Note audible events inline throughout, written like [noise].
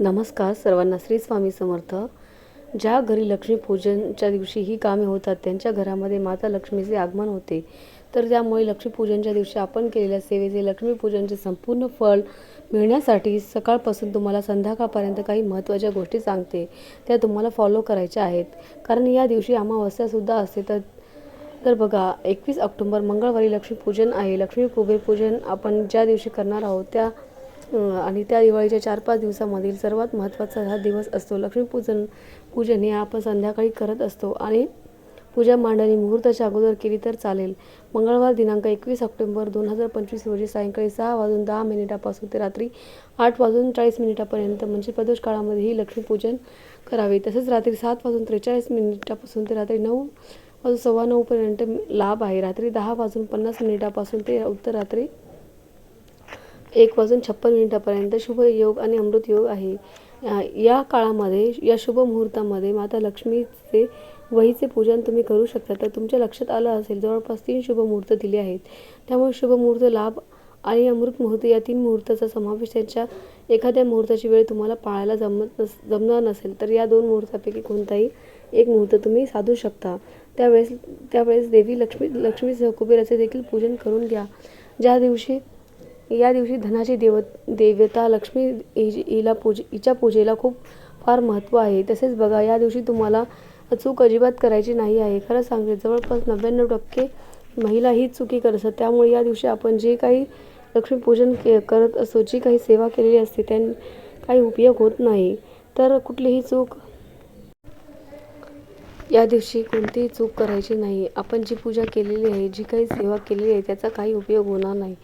नमस्कार सर्वांना श्री स्वामी समर्थ. ज्या घरी लक्ष्मीपूजनच्या दिवशी ही कामे होतात त्यांच्या घरामध्ये माता लक्ष्मीचे आगमन होते. तर त्यामुळे लक्ष्मीपूजनच्या दिवशी आपण केलेल्या सेवेचे लक्ष्मीपूजनचे संपूर्ण फळ मिळण्यासाठी सकाळपासून तुम्हाला संध्याकाळपर्यंत काही महत्त्वाच्या गोष्टी सांगते. त्या तुम्हाला फॉलो करायच्या आहेत. कारण या दिवशी अमावस्यासुद्धा असते तर तर बघा एकवीस ऑक्टोंबर मंगळवारी लक्ष्मीपूजन आहे. लक्ष्मी कुबेर पूजन आपण ज्या दिवशी करणार आहोत त्या आणि त्या दिवाळीच्या चार पाच दिवसामधील सर्वात महत्त्वाचा हा दिवस असतो. लक्ष्मीपूजन पूजन हे आपण संध्याकाळी करत असतो आणि पूजा मांडणी मुहूर्ताच्या अगोदर केली तर चालेल. मंगळवार दिनांक एकवीस ऑक्टोबर दोन हजार पंचवीस रोजी सायंकाळी सहा वाजून दहा मिनिटापासून ते रात्री आठ वाजून चाळीस मिनिटापर्यंत म्हणजे प्रदोष काळामध्ये ही लक्ष्मीपूजन करावे. तसेच रात्री सात वाजून त्रेचाळीस मिनिटापासून ते रात्री नऊ वाजून सव्वा नऊपर्यंत लाभ आहे. रात्री दहा वाजून पन्नास मिनिटापासून ते उत्तर रात्री एक वाजून छप्पन मिनिटापर्यंत शुभ योग आणि अमृत योग आहे. या काळामध्ये या शुभ मुहूर्तामध्ये माता लक्ष्मीचे वहीचे पूजन तुम्ही करू शकता. तर तुमच्या लक्षात आलं असेल जवळपास तीन शुभ मुहूर्त दिले आहेत. त्यामुळे शुभ मुहूर्त लाभ आणि अमृत मुहूर्त या तीन मुहूर्ताचा समावेश त्यांच्या एखाद्या मुहूर्ताची वेळ तुम्हाला पाळायला जमत नस जमणार नसेल तर या दोन मुहूर्तापैकी कोणताही एक मुहूर्त तुम्ही साधू शकता. त्यावेळेस त्यावेळेस देवी लक्ष्मी लक्ष्मी कुबेराचे देखील पूजन करून घ्या. ज्या दिवशी या दिवशी धनाची देव देवता लक्ष्मी हिला पूज हिच्या पूजेला खूप फार महत्त्व आहे. तसेच बघा या दिवशी तुम्हाला चूक अजिबात करायची नाही आहे. खरं सांगते जवळपास नव्याण्णव टक्के महिला हीच चुकी करत असतात. त्यामुळे या दिवशी आपण जे काही लक्ष्मीपूजन के करत असतो जी काही सेवा केलेली असते त्यां काही उपयोग होत नाही. तर कुठलीही चूक या दिवशी कोणतीही चूक करायची नाही. आपण जी पूजा केलेली आहे जी काही सेवा केलेली आहे त्याचा काही उपयोग होणार नाही.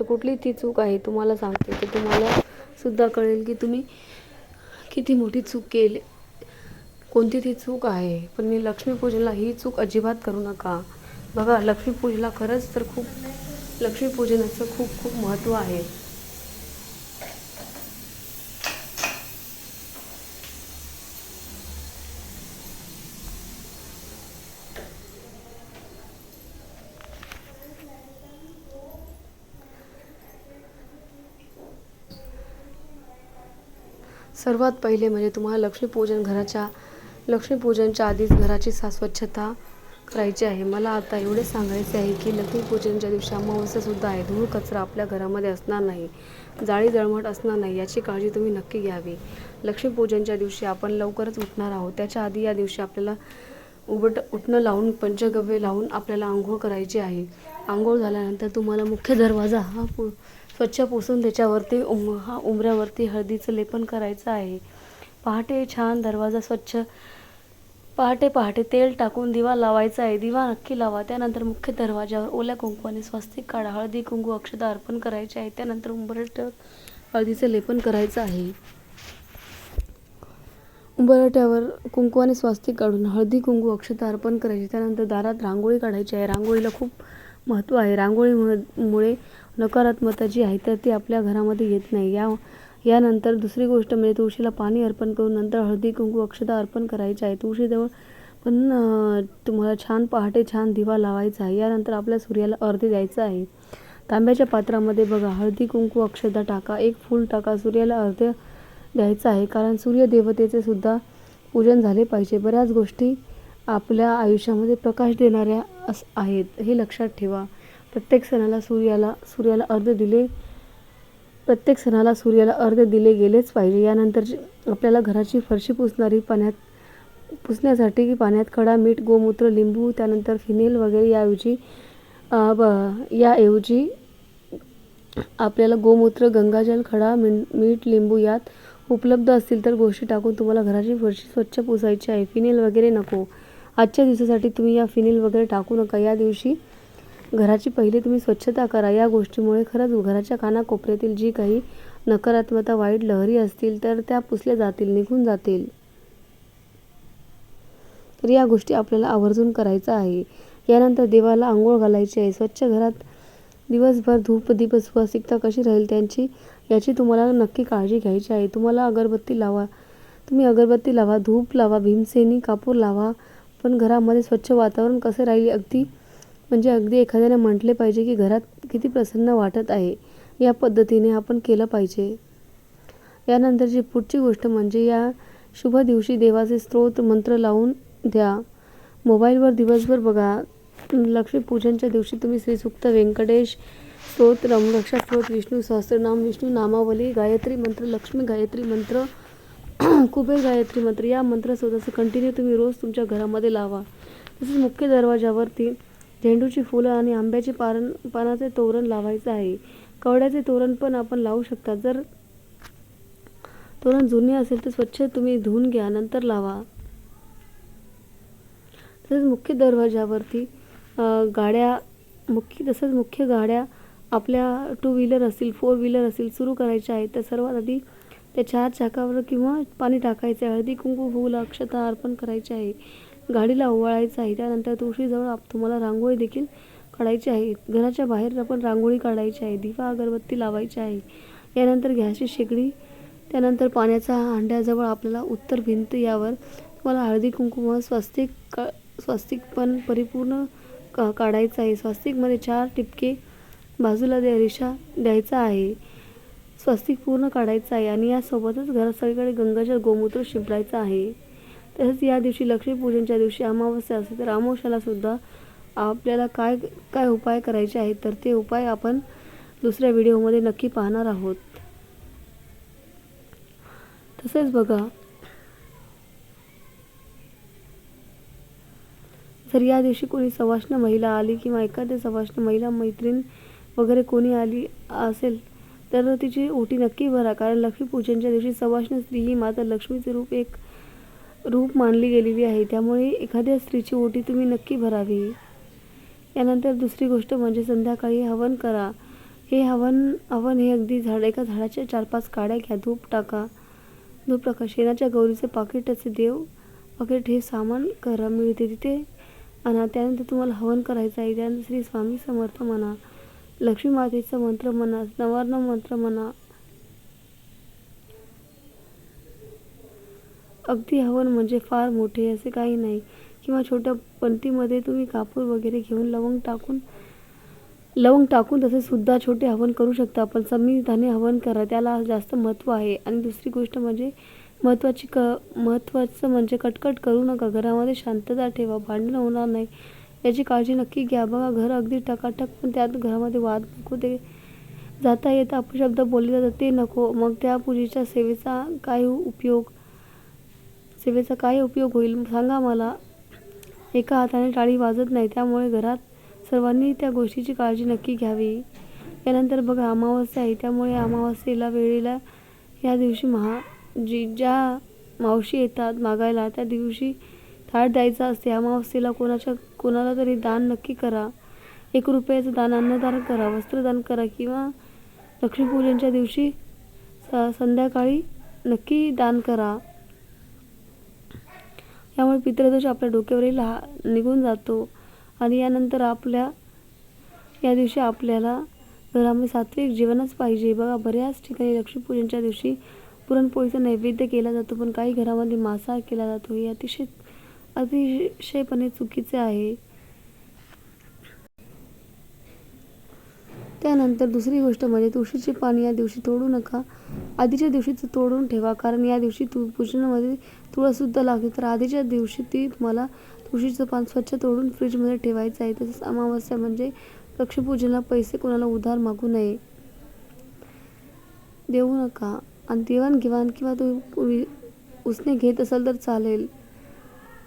तर कुठली ती चूक आहे तुम्हाला सांगते तर तुम्हाला सुद्धा कळेल की तुम्ही किती मोठी चूक केली. कोणती ती चूक आहे? पण मी लक्ष्मीपूजनला ही चूक अजिबात करू नका. बघा लक्ष्मीपूजेला खरंच तर खूप लक्ष्मीपूजनाचं खूप खूप महत्त्व आहे. सर्वात पहिले म्हणजे तुम्हाला लक्ष्मीपूजन घराच्या लक्ष्मीपूजनच्या आधीच घराची सा स्वच्छता करायची आहे. मला आता एवढे सांगायचे आहे की लक्ष्मीपूजनच्या दिवशी अमावस्यासुद्धा आहे. धूळ कचरा आपल्या घरामध्ये असणार नाही. जाळी जळमट असणार नाही याची काळजी तुम्ही नक्की घ्यावी. लक्ष्मीपूजनच्या दिवशी आपण लवकरच उठणार आहोत. त्याच्या आधी या दिवशी आपल्याला उबट उठणं लावून पंचगव्य लावून आपल्याला आंघोळ करायची आहे. आंघोळ झाल्यानंतर तुम्हाला मुख्य दरवाजा हा पु स्वच्छ पुसून त्याच्यावरती उम हा उंबऱ्यावरती हळदीचं लेपन करायचं आहे. पहाटे छान दरवाजा स्वच्छ पहाटे पहाटे तेल टाकून दिवा लावायचा आहे. दिवा नक्की लावा. त्यानंतर मुख्य दरवाजावर ओल्या कुंकवाने स्वस्तिक काढा. हळदी कुंकू अक्षता अर्पण करायचे आहे. त्यानंतर उंबरट हळदीचं लेपन करायचं आहे. उंबरट्यावर कुंकू आणि स्वास्तिक काढून हळदी कुंकू अक्षता अर्पण करायची. त्यानंतर दारात रांगोळी काढायची आहे. रांगोळीला खूप महत्त्व आहे. रांगोळीमुळे मुळे नकारात्मकता जी आहे तर ती आपल्या घरामध्ये येत नाही. या यानंतर दुसरी गोष्ट म्हणजे तुळशीला पाणी अर्पण करून नंतर हळदी कुंकू अक्षता अर्पण करायची आहे. तुळशीजवळ पण तुम्हाला छान पहाटे छान दिवा लावायचा आहे. यानंतर आपल्या सूर्याला अर्ध द्यायचं आहे. तांब्याच्या पात्रामध्ये बघा हळदी कुंकू अक्षता टाका. एक फूल टाका. सूर्याला अर्धे द्यायचं आहे. कारण सूर्यदेवतेचे सुद्धा पूजन झाले पाहिजे. बऱ्याच गोष्टी आपल्या आयुष्यामध्ये प्रकाश देणाऱ्या अस आहेत. हे लक्षात ठेवा. प्रत्येक सणाला सूर्याला सूर्याला अर्ध दिले प्रत्येक सणाला सूर्याला अर्ध दिले गेलेच पाहिजे. यानंतर आपल्याला घराची फरशी पुसणारी पाण्यात पुसण्यासाठी पाण्यात खडा मीठ गोमूत्र लिंबू त्यानंतर फिनेल वगैरे याऐवजी ब याऐवजी आपल्याला गोमूत्र गंगाजल खडा मीठ लिंबू यात उपलब्ध असतील तर गोष्टी टाकून तुम्हाला घराची फरशी स्वच्छ पुसायची आहे. फिनेल वगैरे नको. आजच्या दिवसासाठी तुम्ही या फिनेल वगैरे टाकू नका. या दिवशी घराची पहिली तुम्ही स्वच्छता करा. या गोष्टीमुळे खरंच घराच्या कानाकोपऱ्यातील जी काही नकारात्मकता वाईट लहरी असतील तर त्या पुसल्या जातील निघून जातील. तर या गोष्टी आपल्याला आवर्जून करायचं आहे. यानंतर देवाला आंघोळ घालायची आहे. स्वच्छ घरात दिवसभर धूप दीप सुवासिकता कशी राहील त्यांची याची तुम्हाला नक्की काळजी घ्यायची आहे. तुम्हाला अगरबत्ती लावा. तुम्ही अगरबत्ती लावा धूप लावा भीमसेनी कापूर लावा. पण घरामध्ये स्वच्छ वातावरण कसे राहील अगदी म्हणजे अगदी एखाद्याने म्हटले पाहिजे की घरात किती प्रसन्न वाटत आहे. या पद्धतीने आपण केलं पाहिजे. यानंतरची पुढची गोष्ट म्हणजे या शुभ दिवशी देवाचे स्तोत्र मंत्र लावून द्या. मोबाईलवर दिवसभर बघा. लक्ष्मीपूजनच्या दिवशी तुम्ही श्रीसुक्त व्यंकटेश स्तोत्र रमरक्षा स्तोत विष्णू सहस्रनाम विष्णू नामावली गायत्री मंत्र लक्ष्मी गायत्री मंत्र [clears throat] कुबेर गायत्री मंत्र या मंत्रासोबत कंटिन्यू तुम्ही रोज तुमच्या घरामध्ये लावा. तसेच मुख्य दरवाजावरती झेंडूची फुलं आणि आंब्याचे पारण पानाचे तोरण लावायचं आहे. कवड्याचे तोरण पण आपण लावू शकता. जर तोरण जुने असेल तर स्वच्छ तुम्ही धुवून घ्या नंतर लावा. तसेच मुख्य दरवाजावरती गाड्या मुख्य तसंच मुख्य गाड्या आपल्या टू व्हीलर असतील फोर व्हीलर असतील सुरू करायच्या आहेत. तर सर्वात आधी त्या चार चाकावर किंवा पाणी टाकायचे हळदी कुंकू फुल अक्षता अर्पण करायचे आहे. गाडीला ओवाळायचं आहे. त्यानंतर तुळशीजवळ आप तुम्हाला रांगोळी देखील काढायची आहे. घराच्या बाहेर आपण रांगोळी काढायची आहे. दिवा अगरबत्ती लावायची आहे. यानंतर घ्यायची शेगडी. त्यानंतर पाण्याचा हांड्याजवळ आपल्याला उत्तर भिंत यावर तुम्हाला हळदी कुंकुम स्वस्तिक का स्वस्तिक पण परिपूर्ण का काढायचं आहे. स्वस्तिकमध्ये चार टिपके बाजूला द्या रेषा द्यायचा आहे. स्वस्तिक पूर्ण काढायचं आहे आणि यासोबतच घरात सगळीकडे गंगाजल गोमूत्र शिंपडायचं आहे. तसेच या दिवशी लक्ष्मीपूजनच्या दिवशी अमावस्या असते तर अमावस्याला सुद्धा आपल्याला काय काय उपाय करायचे आहेत तर ते उपाय आपण दुसऱ्या व्हिडिओमध्ये नक्की पाहणार आहोत. तसेच बघा जर या दिवशी कोणी सवाष्ण महिला आली किंवा एखादी सवाष्ण महिला मैत्रीण वगैरे कोणी आली असेल तर तिची ओटी नक्की भरा कारण लक्ष्मीपूजनच्या दिवशी सवाष्ण स्त्री ही माता लक्ष्मीचे रूप एक रूप मानली गेलेली आहे. त्यामुळे एखाद्या स्त्रीची ओटी तुम्ही नक्की भरावी. यानंतर दुसरी गोष्ट म्हणजे संध्याकाळी हवन करा. हे हवन हवन हे अगदी झाड एका झाडाच्या चार पाच काड्या घ्या. धूप टाका. धूप टाका. शेणाच्या गौरीचे पाकिट असे देव पाकिट हे सामान करा. मिळते तिथे. आणा त्यानंतर तुम्हाला हवन करायचं आहे. त्यानंतर श्री स्वामी समर्थ म्हणा. लक्ष्मी मातेचा मंत्र म्हणा. नवार्ण मंत्र म्हणा. अगदी हवन म्हणजे फार मोठे असे काही नाही. किंवा छोट्या पंतीमध्ये तुम्ही कापूर वगैरे घेऊन लवंग टाकून लवंग टाकून तसे सुद्धा छोटे हवन करू शकता. पण संविधाने हवन करा त्याला जास्त महत्त्व आहे. आणि दुसरी गोष्ट म्हणजे महत्त्वाची क महत्त्वाचं म्हणजे कटकट करू नका. घरामध्ये शांतता ठेवा भांडण होणार नाही. याची काळजी नक्की घ्या. बघा घर अगदी टकाटक पण त्यात घरामध्ये वाद नको ते जाता येता अपशब्द बोलले जातात ते नको. मग त्या पूजेच्या सेवेचा काय उपयोग सेवेचा काय उपयोग होईल? सांगा मला. एका हाताने टाळी वाजत नाही त्यामुळे घरात सर्वांनी त्या गोष्टीची काळजी नक्की घ्यावी. यानंतर बघा अमावस्या आहे त्यामुळे अमावस्येला वेळेला या दिवशी महा जी ज्या मावशी येतात मागायला त्या दिवशी थाळ द्यायचा असते. अमावस्येला कोणाच्या कोणाला तरी दान नक्की करा. एक रुपयाचं दान अन्नदान करा वस्त्रदान करा किंवा लक्ष्मीपूजनच्या दिवशी स संध्याकाळी नक्की दान करा. यामुळे पितृदोष आपल्या डोक्यावरील हा निघून जातो. आणि यानंतर आपल्या या दिवशी आपल्याला घरामध्ये सात्विक जीवनच पाहिजे. बघा बऱ्याच ठिकाणी लक्ष्मीपूजनच्या दिवशी पुरणपोळीचा नैवेद्य केला जातो पण काही घरामध्ये मांसाहार केला जातो. हे अतिशय अतिशयपणे चुकीचे आहे. त्यानंतर दुसरी गोष्ट म्हणजे तुळशीचे पान या दिवशी तोडू नका. आधीच्या दिवशीच तोडून ठेवा कारण या दिवशी तू पूजनामध्ये तुळसुद्धा लागते तर आधीच्या दिवशी ती मला तुळशीचं पान स्वच्छ तोडून फ्रीजमध्ये ठेवायचं आहे. तसंच अमावस्या म्हणजे लक्ष्मीपूजनाला पैसे कोणाला उधार मागू नये. देऊ नका. आणि देवाणघेवाण किंवा तुम्ही उसने घेत असाल तर चालेल.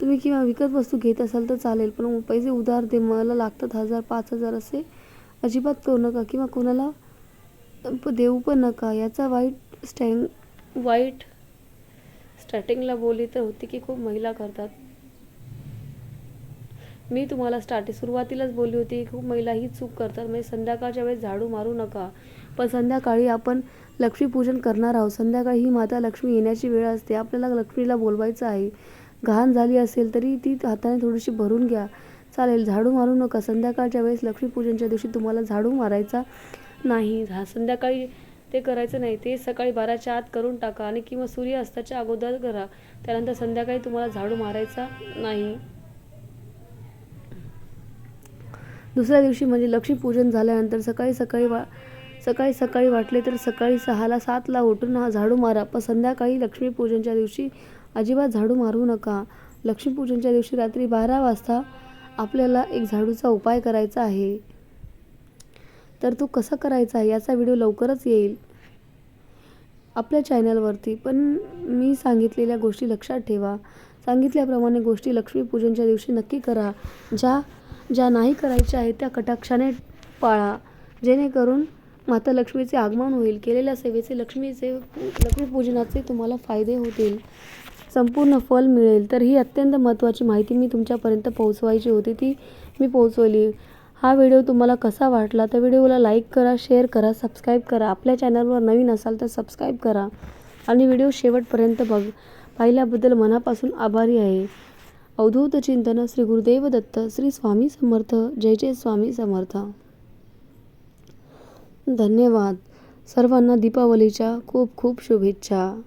तुम्ही किंवा विकत वस्तू घेत असाल तर चालेल. पण पैसे उधार दे मला लागतात हजार पाच हजार असे अजिबात करू नका किंवा कोणाला देऊ पण नका. याचा वाईट स्टँग वाईट स्टार्टिंगला बोलली तर होती की खूप महिला करतात. मी तुम्हाला स्टार्टिंग सुरुवातीलाच बोलली होती की खूप महिला ही चूक करतात. म्हणजे संध्याकाळच्या वेळेस झाडू मारू नका. पण संध्याकाळी आपण लक्ष्मीपूजन करणार आहोत. संध्याकाळी ही माता लक्ष्मी येण्याची वेळ असते. आपल्याला लक्ष्मीला बोलवायचं आहे. घाण झाली असेल तरी ती हाताने थोडीशी भरून घ्या. चालेल झाडू मारू नका. संध्याकाळच्या वेळेस लक्ष्मीपूजनच्या दिवशी तुम्हाला झाडू मारायचा नाही. झा संध्याकाळी ते करायचं नाही. ते सकाळी बाराच्या आत करून टाका आणि किंवा सूर्यास्ताच्या अगोदर करा. त्यानंतर संध्याकाळी तुम्हाला झाडू मारायचा नाही. दुसऱ्या दिवशी म्हणजे लक्ष्मीपूजन झाल्यानंतर सकाळी सकाळी वा सकाळी सकाळी वाटले तर सकाळी सहाला सातला उठून हा झाडू मारा. पण संध्याकाळी लक्ष्मीपूजनच्या दिवशी अजिबात झाडू मारू नका. लक्ष्मीपूजनच्या दिवशी रात्री बारा वाजता आपल्याला एक झाडूचा उपाय करायचा आहे. तर तो कसा करायचा आहे याचा व्हिडिओ लवकरच येईल आपल्या चॅनलवरती. पण मी सांगितलेल्या गोष्टी लक्षात ठेवा. सांगितल्याप्रमाणे गोष्टी लक्ष्मीपूजनच्या दिवशी नक्की करा. ज्या ज्या नाही करायच्या आहेत त्या कटाक्षाने पाळा. जेणेकरून माता लक्ष्मीचे आगमन होईल. केलेल्या सेवेचे लक्ष्मीचे लक्ष्मीपूजनाचे तुम्हाला फायदे होतील. संपूर्ण फल मिळेल. तर ही अत्यंत महत्त्वाची माहिती मी तुमच्यापर्यंत पोहोचवायची होती. ती मी पोहोचवली. हा व्हिडिओ तुम्हाला कसा वाटला? तर व्हिडिओला लाईक करा शेअर करा सबस्क्राईब करा. आपल्या चॅनलवर नवीन असाल तर सबस्क्राईब करा. आणि व्हिडिओ शेवटपर्यंत बघ. पाहिल्याबद्दल मनापासून आभारी आहे. अवधूत चिंतन श्री गुरुदेव दत्त श्री स्वामी समर्थ. जय जय स्वामी समर्थ. धन्यवाद. सर्वांना दीपावलीच्या खूप खूप शुभेच्छा.